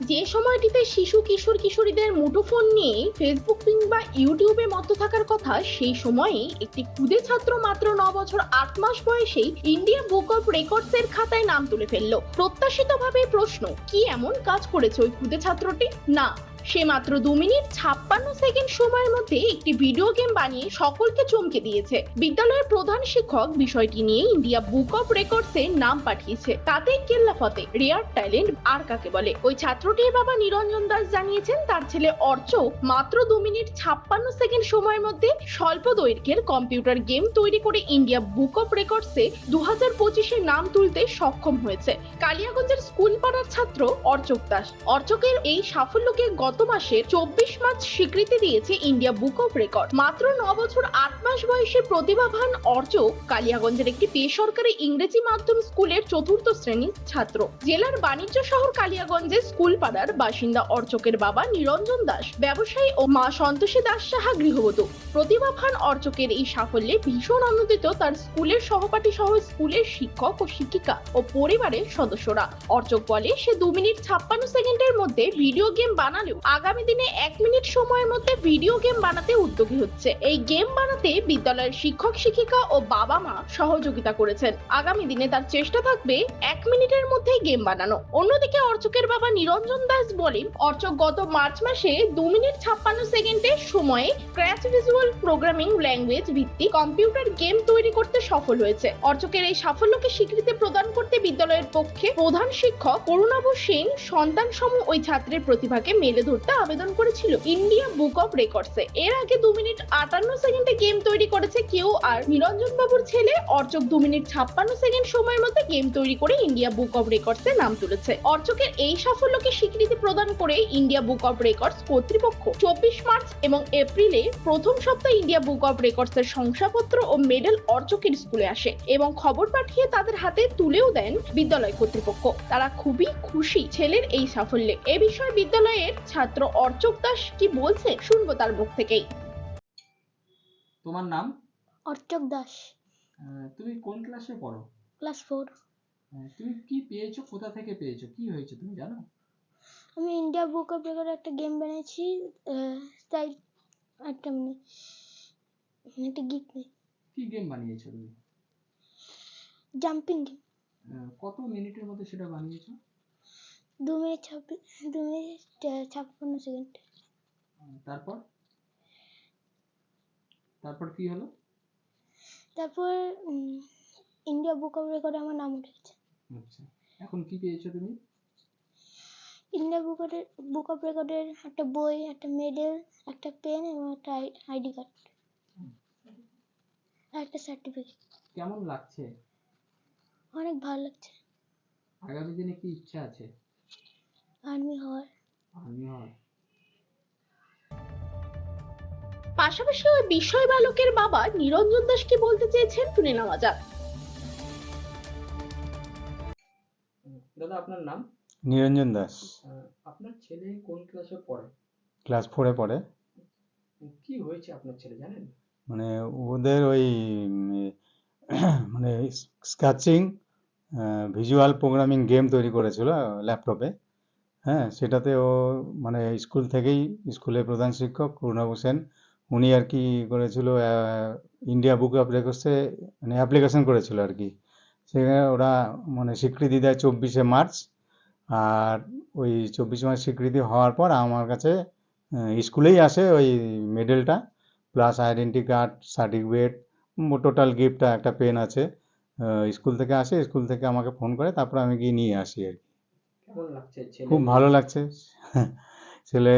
যে সময়টিতে শিশু, কিশোর, কিশোরীদের মুঠোফোন নিয়ে ফেসবুক কিংবা ইউটিউবে মত্ত থাকার কথা, সেই সময়ে একটি ক্ষুদে ছাত্র মাত্র ন বছর আট মাস বয়সেই ইন্ডিয়া বুক অফ রেকর্ডস এর খাতায় নাম তুলে ফেলল। প্রত্যাশিতভাবে প্রশ্ন, কি এমন কাজ করেছে ওই ক্ষুদে ছাত্রটি? না সে মাত্র দু মিনিট ছাপ্পান্ন সেকেন্ড সময়ের মধ্যে একটি ভিডিও গেম বানিয়ে সকলকে চমকে দিয়েছে। বিদ্যালয়ের প্রধান শিক্ষক বিষয়টি নিয়ে ইন্ডিয়া বুক অফ রেকর্ডস এ নাম পাঠিয়েছে। তাতে কেল্লাফতে রেয়ার ট্যালেন্ট আর কাকে বলে? ওই ছাত্রটির বাবা নিরঞ্জন দাস জানিয়েছেন, তার ছেলে অর্চ মাত্র দু মিনিট ছাপ্পান্ন সেকেন্ড সময়ের মধ্যে স্বল্প দৈর্ঘ্যের কম্পিউটার গেম তৈরি করে ইন্ডিয়া বুক অফ রেকর্ডসে দু হাজার পঁচিশে নাম তুলতে সক্ষম হয়েছে। কালিয়াগঞ্জের স্কুল পাড়ার ছাত্র অর্চক দাস। অর্চকের এই সাফল্যকে গত মাসের চব্বিশ মার্চ স্বীকৃতি দিয়েছে ইন্ডিয়া বুক অফ রেকর্ড। মাত্র ন বছর আট মাস বয়সে প্রতিভাবান অর্চক কালিয়াগঞ্জের একটি বেসরকারি ইংরেজি মাধ্যম স্কুলের চতুর্থ শ্রেণির ছাত্র। জেলার বাণিজ্য শহর কালিয়াগঞ্জে স্কুল পাড়ার বাসিন্দা অর্চকের বাবা নিরঞ্জন দাস, ব্যবসায়ী ও মা সন্তোষী দাস সাহা গৃহবধূ। প্রতিভাবান অর্চকের এই সাফল্যে ভীষণ আনন্দিত তার স্কুলের সহপাঠী সহ স্কুলের শিক্ষক ও শিক্ষিকা ও পরিবারের সদস্যরা। অর্চক বলে, সে দু মিনিট ছাপ্পান্ন সেকেন্ডের মধ্যে ভিডিও গেম বানালেও আগামী দিনে এক মিনিট সময়ের মধ্যে ভিডিও গেম বানাতে উদ্যোগী হচ্ছে। এই গেম বানাতে বিদ্যালয়ের শিক্ষক, শিক্ষিকা ও বাবা মা সহযোগিতা করেছেন। আগামী দিনে তার চেষ্টা থাকবে এক মিনিটের মধ্যেই গেম বানানো। অন্যদিকে অর্চকের বাবা নিরঞ্জন দাস বলেন, অর্চক গত মার্চ মাসে দু মিনিট ছাপ্পান্ন সেকেন্ডের সময়ে ক্র্যাচ ভিজুয়াল প্রোগ্রামিং ল্যাঙ্গুয়েজ ভিত্তিক কম্পিউটার গেম তৈরি করতে সফল হয়েছে। অর্চকের এই সাফল্যকে স্বীকৃতি প্রদান করতে বিদ্যালয়ের পক্ষে প্রধান শিক্ষক করুণাভ সেন সন্তান সম ওই ছাত্রের প্রতিভাকে মেলে ধরতে আবেদন করেছিল ইন্ডিয়া বুক অফ রেকর্ডসে। এর আগে দু মিনিট আটান্ন সেকেন্ডে গেম তৈরি করেছে কেউ আর নিরঞ্জন বাবুর ছেলে অর্চক দু মিনিট ছাপ্পান্ন সেকেন্ড সময়ের মধ্যে গেম তৈরি করে ইন্ডিয়া বুক অফ রেকর্ডসে নাম তুলেছে। অর্চকের এই সাফল্যকে স্বীকৃতি প্রদান করে ইন্ডিয়া বুক অফ রেকর্ডস কর্তৃপক্ষ চব্বিশ মার্চ এবং এপ্রিলে প্রথম সপ্তাহে ইন্ডিয়া বুক অফ রেকর্ডস এর শংসাপত্র ও মেডেল অর্চকের স্কুলে আসে এবং খবর পাঠিয়ে তাদের হাতে তুলেও দেন বিদ্যালয় কর্তৃপক্ষ। তারা খুবই খুশি ছেলের এই সাফল্যে। এ বিষয়ে বিদ্যালয়ের ছাত্র অর্চক দাস কি বলছে? শুনব তার মুখ থেকেই। তোমার নাম? অর্চক দাস। তুমি কোন ক্লাসে পড়ো? Class four. তুমি কি পেয়েছ? কোথা থেকে পেয়েছ? কি হয়েছে? তুমি জানো? আমি ইন্ডিয়া বুক অফ রেকর্ড একটা গেম বানিয়েছি তাই একটা মানে একটা গিফট নেই কি গেম বানিয়েছো তুমি? জাম্পিং গেম কত মিনিটের মধ্যে সেটা বানিয়েছো? দু মিনিট ছাব্বিশ দু মিনিট ছাপ্পান্ন সেকেন্ড। তারপর? তারপর কি হলো? তারপর ইন্ডিয়া বুক অফ রেকর্ডে আমার নাম উঠেছে। আচ্ছা। এখন কি পেয়েছ তুমি? ইন্ডিয়া বুক বুক অফ রেকর্ডের একটা বই একটা মেডেল একটা পেন এবং একটা আইডি কার্ড আর একটা সার্টিফিকেট কেমন লাগছে? অনেক ভালো লাগছে। আগামী দিনে কি ইচ্ছা আছে? আর্মি হওয়ার আমি হয় পাশাপাশি ওই বিষয় বালকের বাবা নিরঞ্জন দাস কি বলতে চেয়েছেন শুনে নেওয়া যাক দাদা আপনার নাম? নিরঞ্জন দাস। আপনার ছেলে কোন ক্লাসে পড়ে? ক্লাস ফোরে পড়ে। কি হয়েছে আপনার ছেলে জানেন? মানে ওদের ওই মানে স্ক্যাচিং ভিজুয়াল প্রোগ্রামিং গেম তৈরি করেছিল ল্যাপটপে হ্যাঁ সেটাতে ও মানে স্কুল থেকেই স্কুলের প্রধান শিক্ষক করুণাভ হোসেন। উনি আর কি করেছিল ইন্ডিয়া বুক অফ রেকর্ডসে মানে অ্যাপ্লিকেশন করেছিল আর কি। সেখানে ওরা মানে স্বীকৃতি দেয় চব্বিশে মার্চ। আর ওই চব্বিশে মার্চ স্বীকৃতি হওয়ার পর আমার কাছে স্কুলেই আসে ওই মেডেলটা plus identity card certificate total গিফটটা একটা পেন আছে। স্কুল থেকে আসে, স্কুল থেকে আমাকে ফোন করে, তারপর আমি গিয়ে নিয়ে আসি আর কি। খুব ভালো লাগছে। ছেলে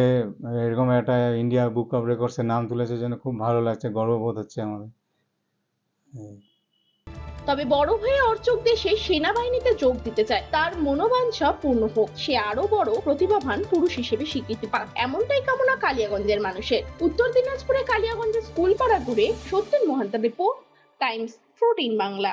এরকম একটা ইন্ডিয়া বুক অফ রেকর্ডসের নাম তুলেছে জন্য খুব ভালো লাগছে গর্ববোধ হচ্ছে আমাদের। তবে বড় হয়ে অর্চক দেশে সেনাবাহিনীতে যোগ দিতে চায় তার মনোবাঞ্ছা পূর্ণ হোক। সে আরও বড় প্রতিভাবান পুরুষ হিসেবে স্বীকৃতি পাক। এমনটাই কামনা কালিয়াগঞ্জের মানুষের। উত্তর দিনাজপুরে কালিয়াগঞ্জের স্কুল পাড়া ঘুরে Satyen Mahanta report Times fourteen Bangla.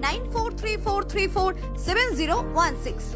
9434347016.